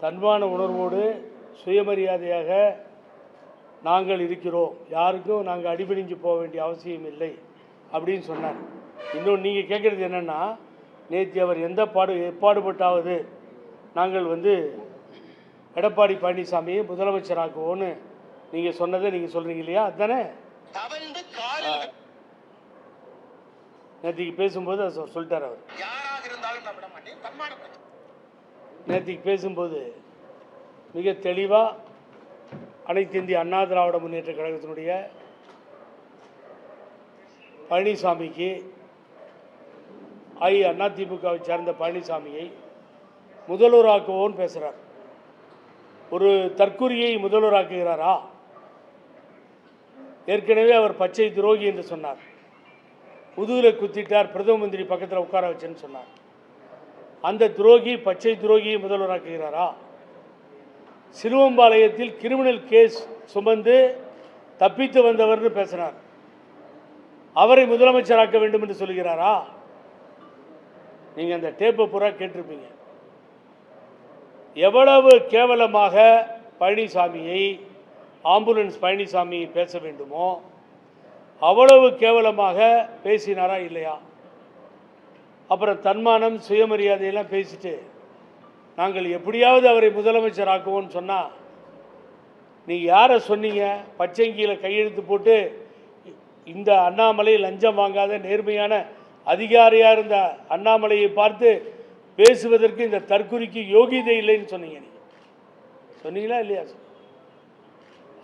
தன்மான உணர்வோடு சுயமரியாதையாக நாங்கள் இருக்கிறோம். யாருக்கும் நாங்கள் அடிபணிஞ்சு போக வேண்டிய அவசியம் இல்லை அப்படின்னு சொன்னார். இன்னும் நீங்கள் கேட்குறது என்னென்னா நேற்று அவர் எந்த பாடு எப்பாடுபட்டாவது நாங்கள் வந்து எடப்பாடி பழனிசாமியை முதலமைச்சராக்குவோன்னு நீங்கள் சொன்னதை நீங்கள் சொல்கிறீங்க இல்லையா? அதுதானே நேற்றுக்கு பேசும்போது அதை சொல்லிட்டார் அவர். நேற்றுக்கு பேசும்போது மிக தெளிவாக அனைத்து இந்திய அண்ணா திராவிட முன்னேற்ற கழகத்தினுடைய பழனிசாமிக்கு ஐ அதிமுகவை சேர்ந்த பழனிசாமியை முதல்வராக்குவோன்னு பேசுகிறார் ஒரு தற்கூரியை முதல்வராக்குகிறாரா? ஏற்கனவே அவர் பச்சை துரோகி என்று சொன்னார். முதுகில் குத்திட்டார் பிரதம மந்திரி பக்கத்தில் உட்கார வச்சேன்னு சொன்னார். அந்த துரோகி பச்சை துரோகியை முதல்வராக்குகிறாரா சிலுவம்பாளையத்தில் கிரிமினல் கேஸ் சுமந்து தப்பித்து வந்தவர்னு பேசினார் அவரை முதலமைச்சராக்க வேண்டும் என்று சொல்கிறாரா நீங்கள் அந்த டேப்பை பூரா கேட்டிருப்பீங்க. எவ்வளவு கேவலமாக பழனிசாமியை ஆம்புலன்ஸ் பழனிசாமி பேச வேண்டுமோ அவ்வளவு கேவலமாக பேசினாரா இல்லையா? அப்புறம் தன்மானம் சுயமரியாதையெல்லாம் பேசிட்டு நாங்கள் எப்படியாவது அவரை முதலமைச்சர் ஆக்குவோம்னு சொன்னால் நீங்கள் யாரை சொன்னீங்க? பச்சைங்கியில் கையெழுத்து போட்டு இந்த அண்ணாமலை லஞ்சம் வாங்காத நேர்மையான அதிகாரியாக இருந்த அண்ணாமலையை பார்த்து பேசுவதற்கு இந்த தற்குறிக்கு யோகிதை இல்லைன்னு சொன்னீங்க நீங்கள் சொன்னீங்களா இல்லையா?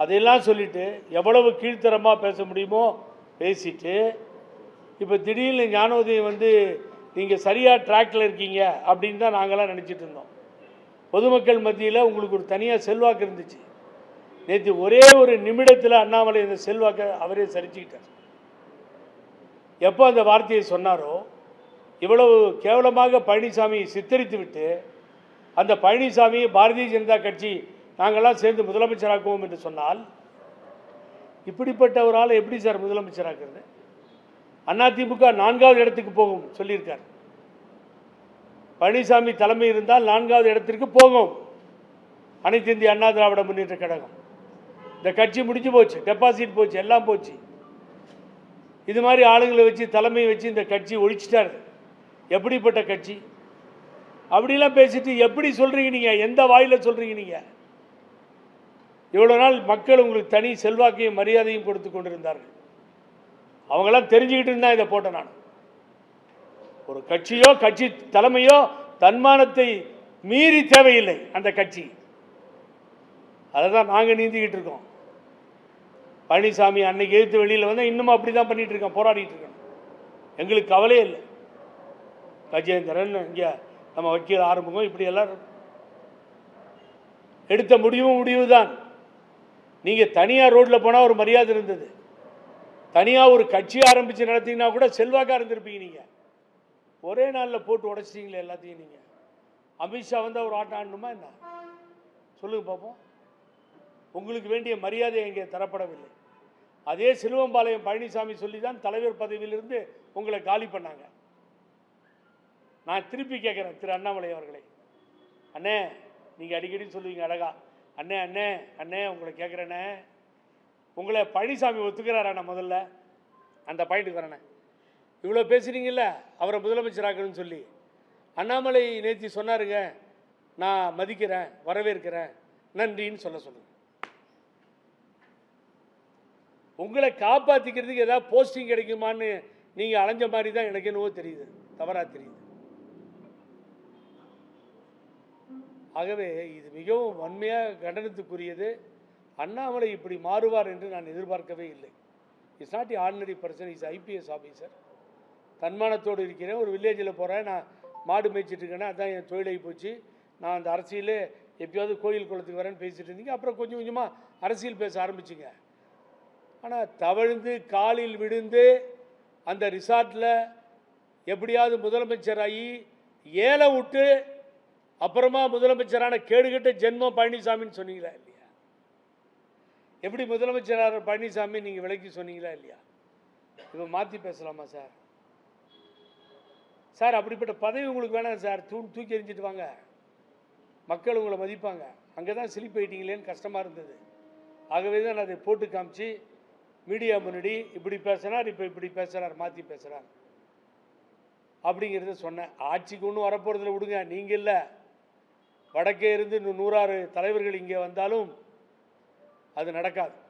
அதையெல்லாம் சொல்லிவிட்டு எவ்வளவு கீழ்த்தரமாக பேச முடியுமோ பேசிட்டு இப்போ திடீர்னு ஞானோதயம் வந்து நீங்கள் சரியாக ட்ராக்கில் இருக்கீங்க அப்படின்னு தான் நாங்களாம் நினச்சிட்டு இருந்தோம். பொதுமக்கள் மத்தியில் உங்களுக்கு ஒரு தனியாக செல்வாக்கு இருந்துச்சு. நேற்று ஒரே ஒரு நிமிடத்தில் அண்ணாமலை இந்த செல்வாக்கை அவரே சரிச்சுக்கிட்டார். எப்போ அந்த வார்த்தையை சொன்னாரோ இவ்வளவு கேவலமாக பழனிசாமியை சித்தரித்து விட்டு அந்த பழனிசாமியை பாரதிய ஜனதா கட்சி நாங்கள்லாம் சேர்ந்து முதலமைச்சராக்குவோம் என்று சொன்னால் இப்படிப்பட்ட ஒரு ஆளை எப்படி சார் முதலமைச்சராக்குறது? அதிமுக நான்காவது இடத்துக்கு போகும் சொல்லியிருக்கார். பழனிசாமி தலைமை இருந்தால் நான்காவது இடத்திற்கு போகும். அனைத்து இந்திய அண்ணா திராவிட முன்னேற்ற கழகம். இந்த கட்சி முடிஞ்சு போச்சு டெபாசிட் போச்சு எல்லாம் போச்சு. இது மாதிரி ஆளுங்களை வச்சு தலைமையை வச்சு இந்த கட்சி ஒழிச்சிட்டாரு. எப்படிப்பட்ட கட்சி? அப்படிலாம் பேசிட்டு எப்படி சொல்கிறீங்க நீங்கள் எந்த வாயில் சொல்கிறீங்க நீங்கள் இவ்வளோ நாள் மக்கள் உங்களுக்கு தனி செல்வாக்கையும் மரியாதையும் கொடுத்து கொண்டிருந்தார்கள். அவங்களாம் தெரிஞ்சுக்கிட்டு இருந்தால் இதை போட்டேன் நான். ஒரு கட்சியோ கட்சி தலைமையோ தன்மானத்தை மீறி தேவையில்லை அந்த கட்சி. அதை தான் நாங்கள் நீந்திக்கிட்டு இருக்கோம். பழனிசாமி அன்னைக்கு எதிர்த்து வெளியில் வந்தால் இன்னமும் அப்படி தான் பண்ணிட்டு இருக்கோம் போராடிட்டு இருக்கோம். எங்களுக்கு கவலையே இல்லை. கஜேந்திரன் இங்கே நம்ம வக்கீல் ஆரம்பம் இப்படி எல்லாரும் எடுத்த முடிவும் முடிவு தான் நீங்கள் தனியாக ரோட்டில் போனால் ஒரு மரியாதை இருந்தது. தனியாக ஒரு கட்சி ஆரம்பித்து நடத்திங்கன்னா கூட செல்வாக்காக இருந்திருப்பீங்க நீங்கள் ஒரே நாளில் போட்டு உடைச்சிட்டீங்களே எல்லாத்தையும் நீங்கள் அமித்ஷா வந்து அவர் ஆட்டம் ஆடணுமா என்ன? சொல்லுங்கள் பார்ப்போம் உங்களுக்கு வேண்டிய மரியாதை இங்கே தரப்படவில்லை. அதே சிலுவம்பாளையம் பழனிசாமி சொல்லி தான் தலைவர் பதவியிலிருந்து உங்களை காலி பண்ணாங்க. நான் திருப்பி கேட்குறேன் திரு அண்ணாமலை அவர்களை. அண்ணே நீங்கள் அடிக்கடி சொல்லுவீங்க அழகா. அண்ணே அண்ணே அண்ணே உங்களை கேட்குறேண்ணே உங்களை பழனிசாமி ஒத்துக்கிறாராண்ணா முதல்ல. அந்த பாயிண்ட்டுக்கு வரேண்ணே. இவ்வளோ பேசுறீங்கல்ல அவரை முதலமைச்சராக்கணும்னு சொல்லி. அண்ணாமலை நேத்தி சொன்னாருங்க நான் மதிக்கிறேன் வரவேற்கிறேன் நன்றின்னு சொல்ல சொல்லுங்க. உங்களை காப்பாற்றிக்கிறதுக்கு ஏதாவது போஸ்டிங் கிடைக்குமான்னு நீங்கள் அலைஞ்ச மாதிரி தான் எனக்கு என்னவோ தெரியுது. தவறாக தெரியுது. ஆகவே இது மிகவும் வன்மையாக கண்டனத்துக்குரியது. அண்ணாமலை இப்படி மாறுவார் என்று நான் எதிர்பார்க்கவே இல்லை. It's not ordinary person is IPS officer தன்மானத்தோடு இருக்கிறேன் ஒரு வில்லேஜில் போகிறேன் நான் மாடு மேய்ச்சிட்டு இருக்கேன்னா அதான் என் தொழிலாகி போச்சு. நான் அந்த அரசியலே எப்பயாவது கோயில் குளத்துக்கு வரேன்னு பேசிகிட்டு இருந்தீங்க அப்புறம் கொஞ்சம் கொஞ்சமாக அரசியல் பேச ஆரம்பிச்சிங்க. ஆனால் தவழ்ந்து காலில் விழுந்து அந்த ரிசார்ட்டில் எப்படியாவது முதலமைச்சராகி ஏல விட்டு அப்புறமா முதலமைச்சரான கேடுகட்ட ஜென்மம் பழனிசாமின்னு சொன்னீங்களா இல்லையா? எப்படி முதலமைச்சரான பழனிசாமி நீங்கள் விலைக்கு சொன்னீங்களா இல்லையா? இப்போ மாற்றி பேசலாமா சார்? சார் அப்படிப்பட்ட பதவி உங்களுக்கு வேணாம் சார். தூண் தூக்கி எறிஞ்சிட்டு வாங்க. மக்கள் உங்களை மதிப்பாங்க. அங்கே தான் ஸ்லிப் ஆகிட்டீங்களேன்னு கஷ்டமாக இருந்தது. ஆகவே தான் நான் அதை போட்டு காமிச்சு மீடியா முன்னாடி இப்படி பேசுகிறார் இப்போ இப்படி பேசுகிறார் மாற்றி பேசுகிறார் அப்படிங்கிறத சொன்னேன். ஆட்சிக்கு ஒன்றும் வரப்போகிறதுல விடுங்க. நீங்கள் இல்லை. வடக்கே இருந்து இன்னும் நூறாறு தலைவர்கள் இங்கே வந்தாலும் அது நடக்காது.